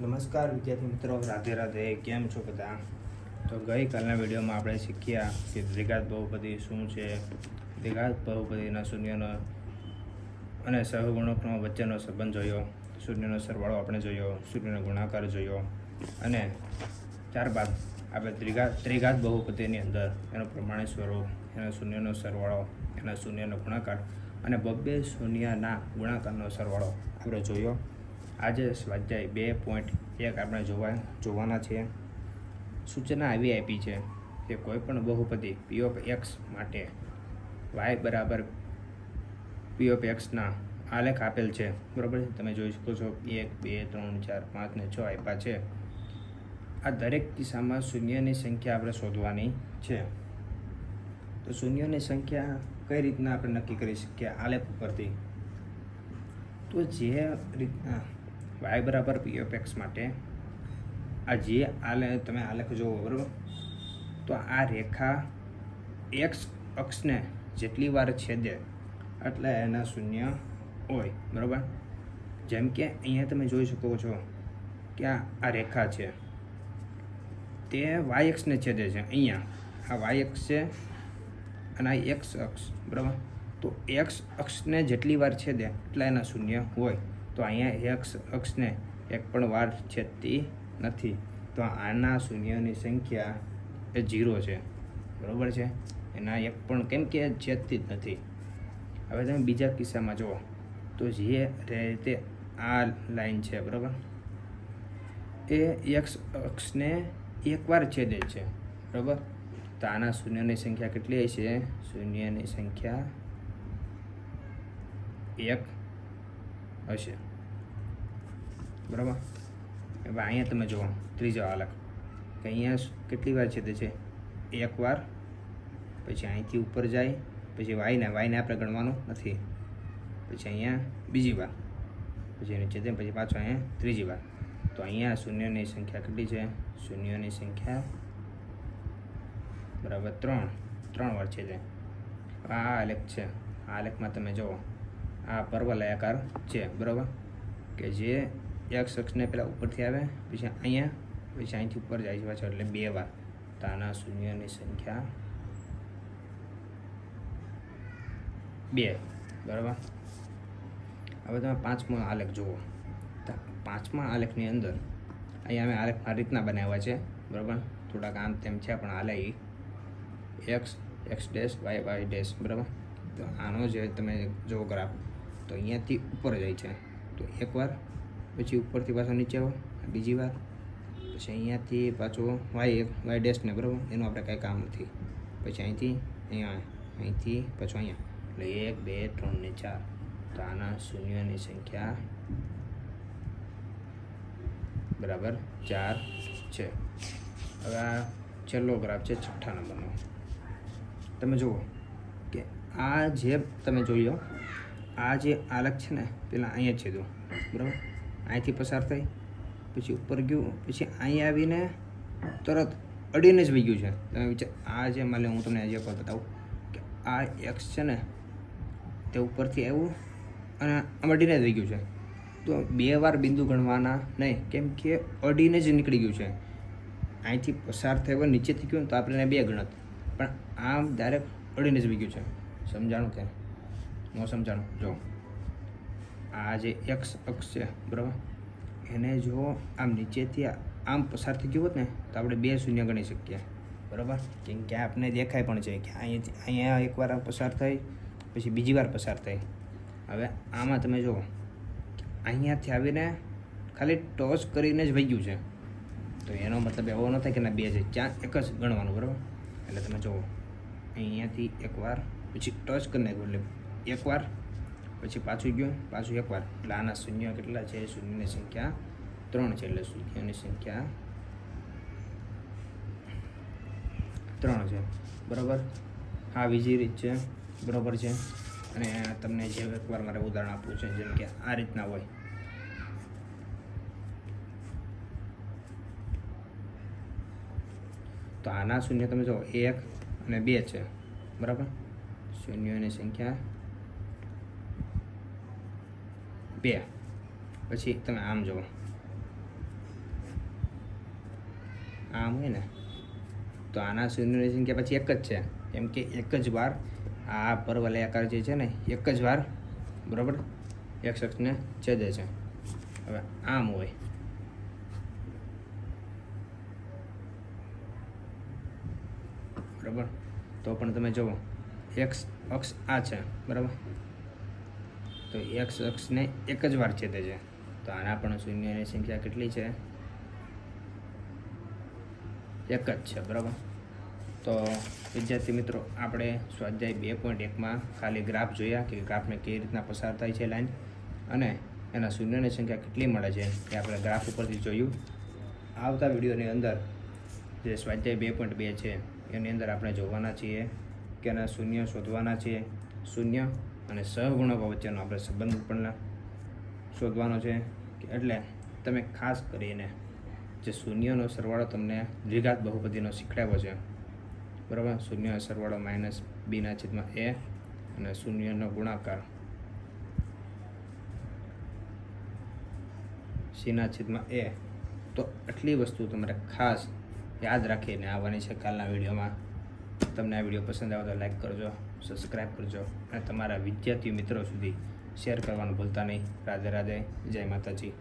નમસ્કાર વિદ્યાર્થી મિત્રો, રાધે રાધે, કેમ છો બધા? તો ગઈકાલના વિડીયોમાં આપણે શીખ્યા કે દ્વિઘાત બહુપદી શું છે? દ્વિઘાત બહુપદીના શૂન્યનો અને સહગુણકનો વચ્ચેનો સંબંધ જોયો. શૂન્યનો સરવાળો આપણે જોયો, શૂન્યનો ગુણાકાર જોયો અને ત્યારબાદ આપણે ત્રિઘાત ત્રિઘાત બહુપદીની અંદર એનો પ્રમાણિત સ્વરૂપ, એના શૂન્યનો સરવાળો, એના શૂન્યનો ગુણાકાર અને બબ્બે શૂન્યના ગુણાકારનો સરવાળો આપણે જોયો. આજે સ્વાધ્યાય બે પોઈન્ટ એક આપણે જોવા જોવાના છે. સૂચના આવી આપી છે કે કોઈપણ બહુપતિ બહુપદી પી ઓફ એક્સ માટે વાય બરાબર પી ઓફ એક્સના આલેખ આપેલ છે. બરાબર તમે જોઈ શકો છો. એક, બે, ત્રણ, ચાર, પાંચ ને છ આપ્યા છે. આ દરેક કિસ્સામાં શૂન્યની સંખ્યા આપણે શોધવાની છે. તો શૂન્યની સંખ્યા કઈ રીતના આપણે નક્કી કરી શકીએ? આલેખ ઉપરથી. તો જે રીતના વાય બરાબર પી ઓફ એક્સ માટે. આ જે આલે તમે આલેખ જોવો બરાબર? તો આ રેખા એક્સ અક્ષને જેટલી વાર છેદે એટલે એના શૂન્ય હોય, બરાબર? જેમ કે અહીંયા તમે જોઈ શકો છો કે આ આ રેખા છે. તે વાય એક્સને છેદે છે, અહીંયા. આ વાય એક્સ છે અને આ એક્સ અક્ષ, બરાબર? તો એક્સ અક્ષને જેટલી વાર છેદે એટલા એના શૂન્ય હોય. તો અહીંયા એક્સ અક્ષને એક પણ વાર છેદતી નથી. તો આના શૂન્યની સંખ્યા એ જીરો છે. બરાબર છે? એના એક પણ કેમ કે છેદતી જ નથી. હવે તમે બીજા કિસ્સામાં જુઓ. તો જે રીતે આ લાઈન છે, બરાબર? એ એક્સ અક્ષને એકવાર છેદે છે, બરાબર? તો આના શૂન્યની સંખ્યા કેટલી હશે શૂન્યની સંખ્યા એક હશે. બરાબર? હવે અહીંયા તમે જુઓ, ત્રીજો આલેખ. કે અહીંયા કેટલી વાર છે તે છે? એક વાર, પછી અહીંથી ઉપર જાય, પછી વાયને વાયને આપણે ગણવાનું નથી. પછી અહીંયા બીજી વાર, પછી નીચે તે પછી પાછો અહીંયા ત્રીજી વાર. તો અહીંયા શૂન્યની સંખ્યા કેટલી છે? શૂન્યની સંખ્યા, બરાબર, ત્રણ. ત્રણ વાર છે તે. આ આલેખ છે. આ આલેખમાં તમે જુઓ આ પર્વલયાકાર છે, બરાબર? કે જે એક શખ્સને પહેલાં ઉપરથી આવે, પછી અહીંયા, પછી અહીંથી ઉપર જાય છે પાછો, એટલે બે વાર. તો આના શૂન્યની સંખ્યા બે, બરાબર? હવે તમે પાંચમો આલેખ જુઓ. પાંચમા આલેખની અંદર અહીંયા અમે આલેખ આ રીતના બનાવ્યા છે, બરાબર? થોડાક આમ તેમ છે, પણ આલે X X dash Y Y dash બરાબર? તો આનો જે તમે જો ગ્રાફ. તો અહીંયાથી ઉપર જાય છે. તો એકવાર, પછી ઉપરથી પાછો નીચે આવો, બીજી વાર, પછી અહીંયાથી પાછો વાય એક, વાય ડેશને બરાબર, એનું આપણે કાંઈ કામ નથી. પછી અહીંથી, અહીંયા અહીંથી પાછો અહીંયા. એટલે એક, બે, ત્રણ ને ચાર. તો આના શૂન્યની સંખ્યા બરાબર ચાર છે. હવે આ છેલ્લો ગ્રાફ છે છઠ્ઠા નંબરનો. તમે જુઓ કે આ જે તમે જોયો આ જે આલક છે ને, પેલા અહીંયા છેદું બરાબર? અહીંથી પસાર થઈ, પછી ઉપર ગયું, પછી અહીં આવીને તરત અડીને જ વહી ગયું છે. તમે વિચાર, આ જે માલે હું તમને આજે પર બતાવું, કે આ એક્સ છે ને, તે ઉપરથી આવ્યું અને અડીને જ વહી ગયું છે. તો બે વાર બિંદુ ગણવાના નહીં, કેમ કે અડીને જ નીકળી ગયું છે. અહીંથી પસાર થયો નીચેથી ગયું તો આપણે બે ગણત. પણ આમ ડાયરેક્ટ અડીને જ વહી ગયું છે. સમજાણું કે? ન સમજાણું જો, આ જે એક્સ અક્ષ છે, બરાબર? એને જો આમ નીચેથી આમ પસાર થઈ ગયું હોત ને, તો આપણે બે શૂન્ય ગણી શકીએ. બરાબર? કેમ કે આપને દેખાય પણ છે કે અહીંયાથી અહીંયા એકવાર પસાર થઈ, પછી બીજી વાર પસાર થઈ. હવે આમાં તમે જુઓ, અહીંયાથી આવીને ખાલી ટોચ કરીને જ વહી ગયું છે. તો એનો મતલબ એવો ન થાય કે ના બે છે ત્યાં એક જ ગણવાનું, બરાબર? એટલે તમે જુઓ, અહીંયાથી એકવાર પછી ટચ કરી નાખ્યું, એટલે એકવાર, પછી પાછું ગયું, પાછું એકવાર. એટલે આના શૂન્ય કેટલા છે? શૂન્યની સંખ્યા ત્રણ છે એટલે શૂન્યની સંખ્યા ત્રણ છે. બરાબર? હા, બીજી રીત છે. બરાબર છે. અને તમને જે એકવાર મારે ઉદાહરણ આપવું છે, જેમ કે આ રીતના હોય. તો આના શૂન્ય તમે જો એક અને બે છે. બરાબર? શૂન્યની સંખ્યા બે. પછી તમે આમ જુઓ. આમ હોય ને, તો આના શૂન્યની કે પછી એક જ છે. કેમ કે એક જ વાર આ પર્વલયાકાર જે છે ને, એક જ વાર, બરાબર, એક શખ્સને છેદે છે. હવે આમ હોય. બરાબર? તો પણ તમે જુઓ એક્સ અક્ષ આ છે, બરાબર? તો એક્સ અક્ષને એક જ વાર છેદે છે. તો આના પણ શૂન્યની સંખ્યા કેટલી છે? એક જ છે, બરાબર? તો વિદ્યાર્થી મિત્રો, આપણે સ્વાધ્યાય બે પોઈન્ટ એકમાં ખાલી ગ્રાફ જોયા કે ગ્રાફને કેવી રીતના પસાર થાય છે લાઈન અને એના શૂન્યની સંખ્યા કેટલી મળે છે એ આપણે ગ્રાફ ઉપરથી જોયું. આવતા વિડીયોની અંદર જે સ્વાધ્યાય બે પોઈન્ટ બે છે, એની અંદર આપણે જોવાના છીએ કે એના શૂન્ય શોધવાના છીએ શૂન્ય અને સહગુણકો વચ્ચેનો આપણે સંબંધ પણ શોધવાનો છે એટલે તમે ખાસ કરીને જે શૂન્યનો સરવાળો તમને દ્વિઘાત બહુપદીનો શીખડાવ્યો છે, બરાબર? શૂન્ય સરવાળો માઇનસ બીના છેદમાં એ અને શૂન્યનો ગુણાકાર સીના છેદમાં એ. તો આટલી વસ્તુ તમારે ખાસ યાદ રાખીને આવવાની છે કાલના વિડીયોમાં. તમને આ વીડિયો પસંદ આવે તો લાઈક કરજો સબસ્ક્રાઈબ કરજો અને તમારા વિદ્યાર્થી મિત્રો સુધી શેર કરવાનું ભૂલતા નહીં. રાધે રાધે, જય માતાજી.